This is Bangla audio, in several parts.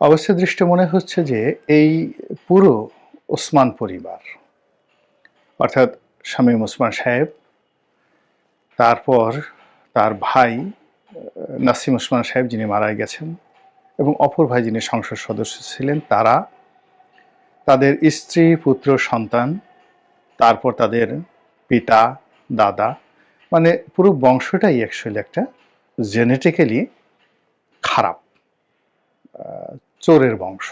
অবস্থা দৃষ্টি মনে হচ্ছে যে এই পুরো ওসমান পরিবার, অর্থাৎ শামীম ওসমান সাহেব, তারপর তার ভাই নাসিম ওসমান সাহেব যিনি মারা গেছেন এবং অপর ভাই যিনি সংসদ সদস্য ছিলেন, তারা তাদের স্ত্রী, পুত্র, সন্তান, তারপর তাদের পিতা, দাদা মানে পুরো বংশটাই অ্যাকচুয়ালি একটা জেনেটিক্যালি খারাপ। চোরের বংশ।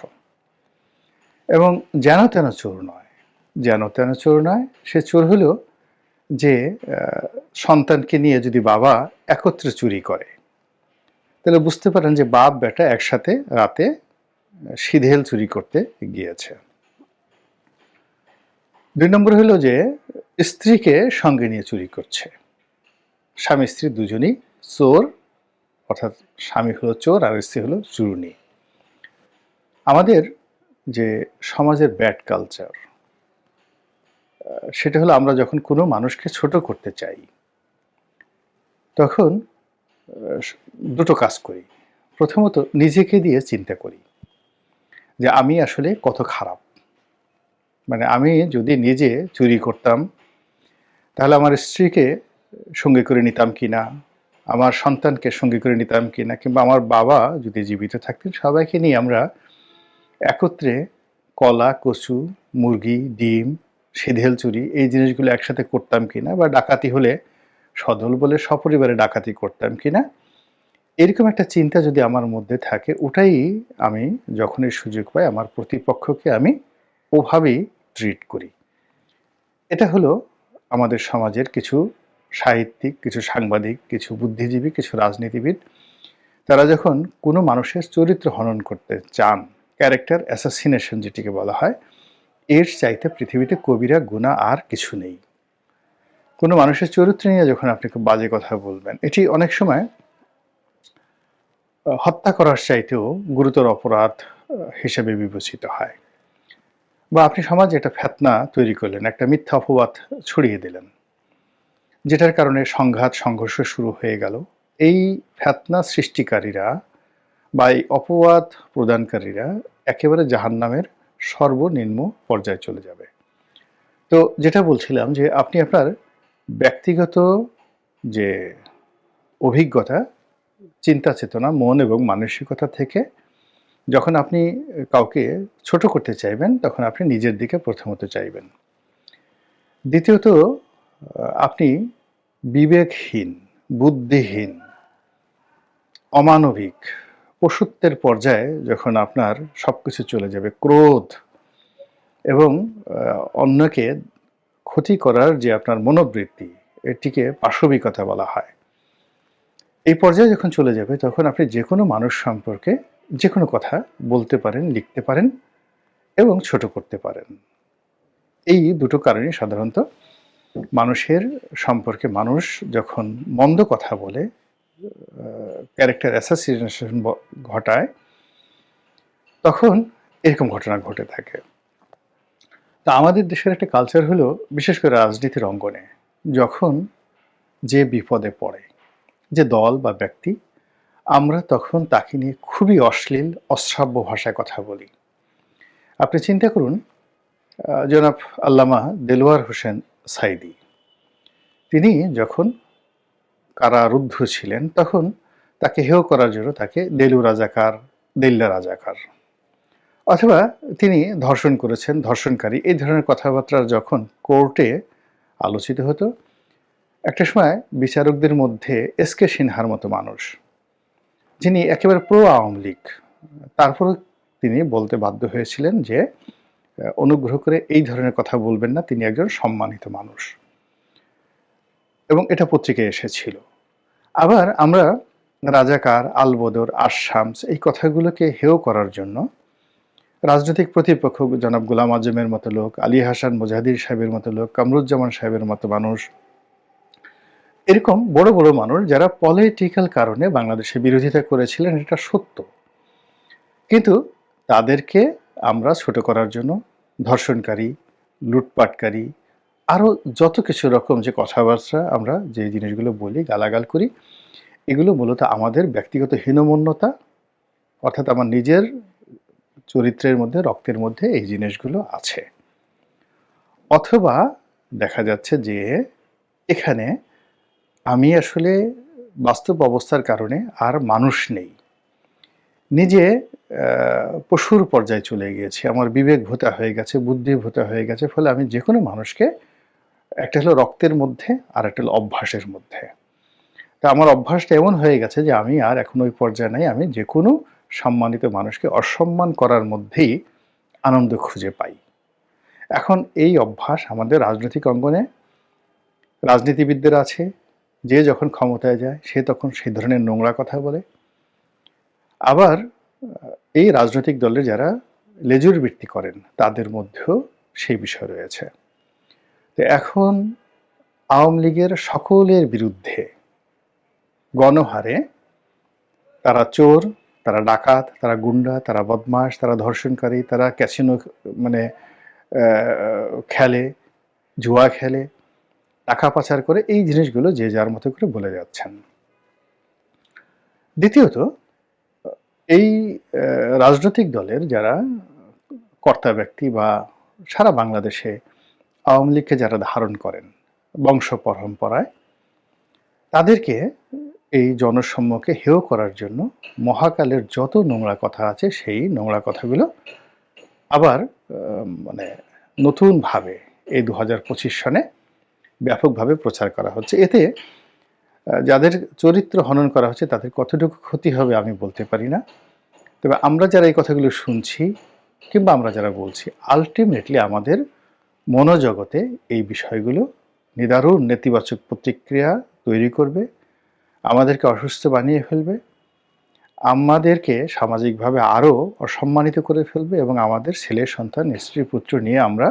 এবং যেন তেন চোর নয়, যেন তেন চোর নয়, সে চোর হলো যে সন্তানকে নিয়ে যদি বাবা একত্রে চুরি করে, তাহলে বুঝতে পারেন যে বাপ বেটা একসাথে রাতে সিধেল চুরি করতে গিয়েছে। দুই নম্বর হলো যে, স্ত্রীকে সঙ্গে নিয়ে চুরি করছে। স্বামী স্ত্রী দুজনই চোর, অর্থাৎ স্বামী হলো চোর আর স্ত্রী হলো চুরুনি। আমাদের যে সমাজের ব্যাড কালচার সেটা হলো আমরা যখন কোনো মানুষকে ছোট করতে চাই, তখন দুটো কাজ করি। প্রথমত নিজেকে দিয়ে চিন্তা করি যে আমি আসলে কত খারাপ। মানে আমি যদি নিজে চুরি করতাম, তাহলে আমার স্ত্রীকে সঙ্গে করে নিতাম কি না আমার সন্তানকে সঙ্গে করে নিতাম কি না কিংবা আমার বাবা যদি জীবিত থাকতেন, সবাইকে নিয়ে আমরা একত্রে কলা, কচু, মুরগি, ডিম, সিধেল চুরি এই জিনিসগুলো একসাথে করতাম কিনা বা ডাকাতি হলে সদল বলে সপরিবারে ডাকাতি করতাম কিনা, এরকম একটা চিন্তা যদি আমার মধ্যে থাকে, ওটাই আমি যখনই সুযোগ পাই আমার প্রতিপক্ষকে আমি ওভাবেই ট্রিট করি। এটা হলো আমাদের সমাজের কিছু সাহিত্যিক, কিছু সাংবাদিক, কিছু বুদ্ধিজীবী, কিছু রাজনীতিবিদ, তারা যখন কোনো মানুষের চরিত্র হনন করতে চান ক্যারেক্টার অ্যাসাসিনেশন যেটিকে বলা হয়, এর চাইতে পৃথিবীতে কবিরা গুণা আর কিছু নেই। কোনো মানুষের চরিত্র নিয়ে যখন আপনি খুব বাজে কথা বলবেন, এটি অনেক সময় হত্যা করার চাইতেও গুরুতর অপরাধ হিসেবে বিবেচিত হয়। বা আপনি সমাজে একটা ফেতনা তৈরি করলেন, একটা মিথ্যা অপবাদ ছড়িয়ে দিলেন, যেটার কারণে সংঘাত, সংঘর্ষ শুরু হয়ে গেল। এই ফেতনা সৃষ্টিকারীরা বা এই অপবাদ প্রদানকারীরা একেবারে জাহান্নামের সর্বনিম্ন পর্যায়ে চলে যাবে। তো যেটা বলছিলাম যে আপনি আপনার ব্যক্তিগত যে অভিজ্ঞতা, চিন্তা চেতনা, মন এবং মানসিকতা থেকে যখন আপনি কাউকে ছোট করতে চাইবেন, তখন আপনি নিজের দিকে প্রথমত চাইবেন। দ্বিতীয়ত আপনি বিবেকহীন, বুদ্ধিহীন, অমানবিক পশুত্বের পর্যায়ে যখন আপনার সব কিছু চলে যাবে, ক্রোধ এবং অন্যকে ক্ষতি করার যে আপনার মনোবৃত্তি, এটিকে পাশবিকতা বলা হয়। এই পর্যায়ে যখন চলে যাবে, তখন আপনি যে কোনো মানুষ সম্পর্কে যে কোনো কথা বলতে পারেন, লিখতে পারেন এবং ছোট করতে পারেন। এই দুটো কারণে সাধারণত মানুষের সম্পর্কে মানুষ যখন মন্দ কথা বলে ক্যারেক্টার অ্যাসাসিনেশন ঘটায়, তখন এরকম ঘটনা ঘটে থাকে। তা আমাদের দেশের একটা কালচার হলো, বিশেষ করে রাজনীতির অঙ্গনে, যখন যে বিপদে পড়ে, যে দল বা ব্যক্তি, আমরা তখন তাকে নিয়ে খুবই অশ্লীল, অশ্রাব্য ভাষায় কথা বলি। আপনি চিন্তা করুন জনাব আল্লামা দেলোয়ার হোসেন সাইদি, তিনি যখন কারারুদ্ধ ছিলেন, তখন তাকে হেয় করার জন্য তাকে দেলু রাজাকার, দেল্লা রাজাকার। অথবা তিনি ধর্ষণ করেছেন, ধর্ষণকারী, এই ধরনের কথাবার্তা যখন কোর্টে আলোচিত হতো, একটা সময় বিচারকদের মধ্যে এস কে সিনহার মতো মানুষ, যিনি একেবারে প্রো আওয়ামী লীগ, তারপরেও তিনি বলতে বাধ্য হয়েছিলেন যে, অনুগ্রহ করে এই ধরনের কথা বলবেন না, তিনি একজন সম্মানিত মানুষ। এবং এটা পত্রিকায় এসেছিল। আবার আমরা রাজাকার, আলবদর আশামস এই কথাগুলোকে হেয় করার জন্য রাজনৈতিক প্রতিপক্ষ জনাব গোলাম আজমের মতো লোক, আলী হাসান মুজাহিদির সাহেবের মতো লোক, কামরুজ্জামান সাহেবের মতো মানুষ, এরকম বড় বড় মানুষ যারা পলিটিক্যাল কারণে বাংলাদেশে বিরোধিতা করেছিলেন এটা সত্য। কিন্তু তাদেরকে আমরা ছোট করার জন্য ধর্ষণকারী, লুটপাটকারী আরও যত কিছু রকম যে কথাবার্তা আমরা যে জিনিসগুলো বলি, গালাগাল করি, এগুলো মূলত আমাদের ব্যক্তিগত হীনমন্যতা, অর্থাৎ আমার নিজের চরিত্রের মধ্যে, রক্তের মধ্যে এই জিনিসগুলো আছে। অথবা দেখা যাচ্ছে যে এখানে আমি আসলে বাস্তব অবস্থার কারণে আর মানুষ নেই। নিজে পশুর পর্যায়ে চলে গিয়েছি। আমার বিবেক ভোতা হয়ে গেছে বুদ্ধি ভোতা হয়ে গেছে, ফলে আমি যে কোনো মানুষকে একটা হলো রক্তের মধ্যে আর একটা হলো অভ্যাসের মধ্যে। তা আমার অভ্যাসটা এমন হয়ে গেছে যে আমি আর এখন ওই পর্যায়ে নাই, আমি যে কোনো সম্মানিত মানুষকে অসম্মান করার মধ্যেই আনন্দ খুঁজে পাই। এখন এই অভ্যাস আমাদের রাজনৈতিক অঙ্গনে রাজনীতিবিদদের আছে, যে যখন ক্ষমতায় যায়, সে তখন সেই ধরনের নোংরা কথা বলে। আবার, এই রাজনৈতিক দলের যারা লেজুর বৃত্তি করেন, তাদের মধ্যেও সেই বিষয় রয়েছে। তো এখন আওয়ামী লীগের সকলের বিরুদ্ধে গণহারে তারা চোর, তারা ডাকাত, তারা গুন্ডা, তারা বদমাশ, তারা ধর্ষণকারী, তারা ক্যাসিনো মানে খেলে, জুয়া খেলে, টাকা পাচার করে এই জিনিসগুলো যে যার মতো করে বলে যাচ্ছেন। দ্বিতীয়ত, এই রাজনৈতিক দলের যারা কর্তা ব্যক্তি বা সারা বাংলাদেশে আওয়ামী লীগকে যারা ধারণ করেন বংশ পরম্পরায়, তাদেরকে এই জনসম্মুখে হেয় করার জন্য মহাকালের যত নোংরা কথা আছে সেই নোংরা কথাগুলো আবার মানে নতুনভাবে এই দু হাজার পঁচিশ সনে ব্যাপকভাবে প্রচার করা হচ্ছে। এতে যাদের চরিত্র হনন করা হচ্ছে তাদের কতটুকু ক্ষতি হবে আমি বলতে পারি না। তবে আমরা যারা এই কথাগুলো শুনছি কিংবা আমরা যারা বলছি আলটিমেটলি আমাদের মনোজগতে এই বিষয়গুলো নিদারুণ নেতিবাচক প্রতিক্রিয়া তৈরি করবে, আমাদেরকে অসুস্থ বানিয়ে ফেলবে, আমাদেরকে সামাজিকভাবে আরও অসম্মানিত করে ফেলবে এবং আমাদের ছেলে, সন্তান, স্ত্রী, পুত্র নিয়ে আমরা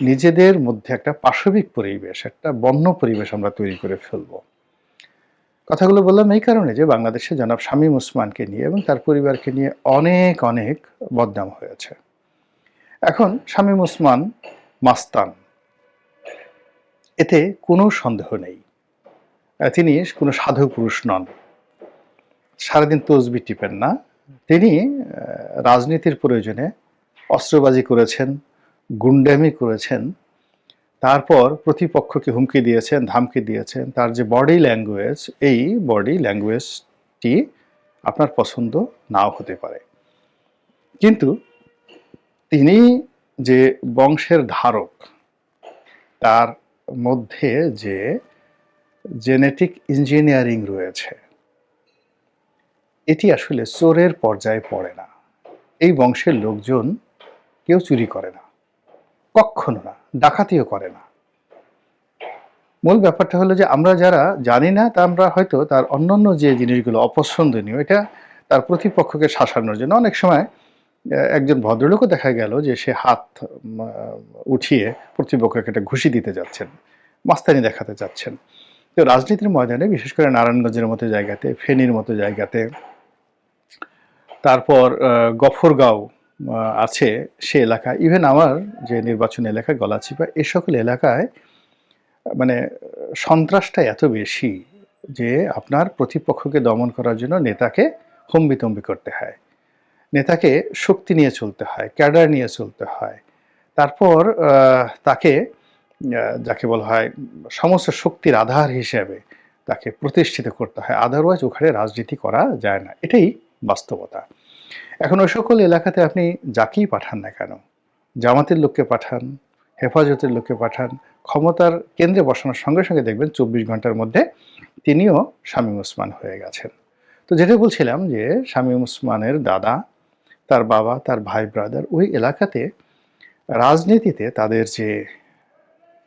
নিজেদের মধ্যে একটা পাশবিক পরিবেশ, একটা বন্য পরিবেশ আমরা তৈরি করে ফেলব। কথাগুলো বললাম এই কারণে যে বাংলাদেশে জনাব শামীম ওসমানকে নিয়ে এবং তার পরিবারকে নিয়ে অনেক অনেক বদনাম হয়েছে। এখন শামীম ওসমান মাস্তান। এতে কোনো সন্দেহ নেই। তিনি কোনো সাধু পুরুষ নন। সারাদিন তসবি টিপেন না। তিনি রাজনীতির প্রয়োজনে অস্ত্রবাজি করেছেন, গুন্ডামি করেছেন, তারপর প্রতিপক্ষকে হুমকি দিয়েছেন, ধামকি দিয়েছেন। তার যে বডি ল্যাঙ্গুয়েজ এই বডি ল্যাঙ্গুয়েজটি আপনার পছন্দ নাও হতে পারে। কিন্তু তিনি যে বংশের ধারক, তার মধ্যে যে জেনেটিক ইঞ্জিনিয়ারিং রয়েছে, এটি আসলে চোরের পর্যায়ে পড়ে না। এই বংশের লোকজন কেউ চুরি করে না, কখনো না, ডাকাতিও করে না। মূল ব্যাপারটা হলো যে আমরা যারা জানি না, তা আমরা হয়তো তার অন্যান্য যে জিনিসগুলো অপছন্দনীয়, এটা তার প্রতিপক্ষকে শাসানোর জন্য অনেক সময় একজন ভদ্রলোকও দেখা গেল যে সে হাত উঠিয়ে প্রতিপক্ষকে একটা ঘুষি দিতে যাচ্ছেন, মাস্তানি দেখাতে যাচ্ছেন। তো রাজনীতির ময়দানে, বিশেষ করে নারায়ণগঞ্জের মতো জায়গাতে, ফেনীর মতো জায়গাতে, তারপর গফরগাঁও আছে সে এলাকা। ইভেন আমার যে নির্বাচন এলাকা, গলাচিপা, এ সকল এলাকায় মানে সন্ত্রাসটা এত বেশি যে আপনার প্রতিপক্ষকে দমন করার জন্য নেতাকে হম্বিতম্বি করতে হয়। নেতাকে শক্তি নিয়ে চলতে হয়, ক্যাডার নিয়ে চলতে হয়। তারপর তাকে যাকে বলা হয় সমস্ত শক্তির আধার হিসেবে তাকে প্রতিষ্ঠিত করতে হয়। আদারওয়াইজ ওখানে রাজনীতি করা যায় না। এটাই বাস্তবতা। এখন ওই সকল এলাকাতে আপনি যাকেই পাঠান না কেন, জামাতের লোককে পাঠান, হেফাজতের লোককে পাঠান, ক্ষমতার কেন্দ্রে বসানোর সঙ্গে সঙ্গে দেখবেন চব্বিশ ঘণ্টার মধ্যে তিনিও শামীম ওসমান হয়ে গেছেন। তো যেটা বলছিলাম যে শামীম ওসমানের দাদা তার বাবা, তার ভাই ব্রাদার ওই এলাকাতে রাজনীতিতে তাদের যে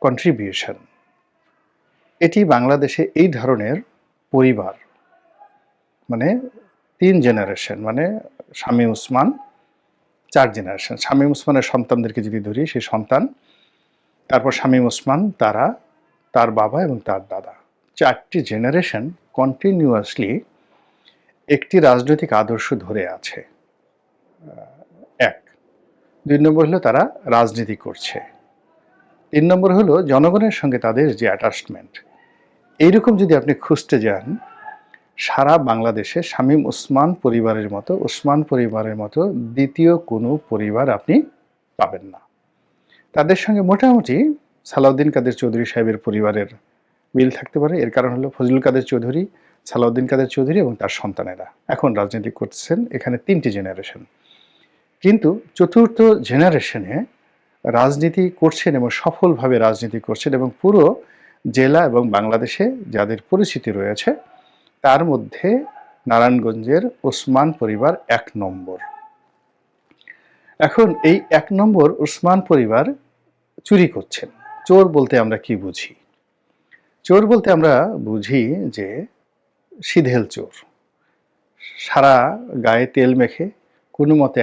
কন্ট্রিবিউশন এটি বাংলাদেশে এই ধরনের পরিবার মানে তিন জেনারেশন মানে শামীম উসমান, চার জেনারেশন শামীম উসমানের সন্তানদেরকে যদি ধরি, সেই সন্তান, তারপর শামীম উসমান, তারা, তার বাবা এবং তার দাদা। চারটি জেনারেশন কন্টিনিউয়াসলি একটি রাজনৈতিক আদর্শ ধরে আছে। এক। দুই নম্বর হলো তারা রাজনীতি করছে। তিন নম্বর হলো জনগণের সঙ্গে তাদের যে অ্যাটাচমেন্ট এইরকম যদি আপনি খুঁজতে যান, সারা বাংলাদেশে শামীম ওসমান পরিবারের মতো, ওসমান পরিবারের মতো দ্বিতীয় কোনো পরিবার আপনি পাবেন না। তাদের সঙ্গে মোটামুটি সালাউদ্দিন কাদের চৌধুরী সাহেবের পরিবারের মিল থাকতে পারে। এর কারণ হলো ফজলুল কাদের চৌধুরী, সালাউদ্দিন কাদের চৌধুরী এবং তার সন্তানেরা। এখন রাজনীতি করছেন এখানে তিনটি জেনারেশন কিন্তু চতুর্থ জেনারেশনে রাজনীতি করছেন এবং সফলভাবে রাজনীতি করছেন এবং পুরো জেলা এবং বাংলাদেশে যাদের পরিচিতি রয়েছে, তার মধ্যে নারায়ণগঞ্জের ওসমান পরিবার এক নম্বর। এখন এই এক নম্বর ওসমান পরিবার চুরি করছেন। চোর বলতে আমরা কি বুঝি? চোর বলতে আমরা বুঝি যে সিধেল চোর। সারা গায়ে তেল মেখে কোনো মতে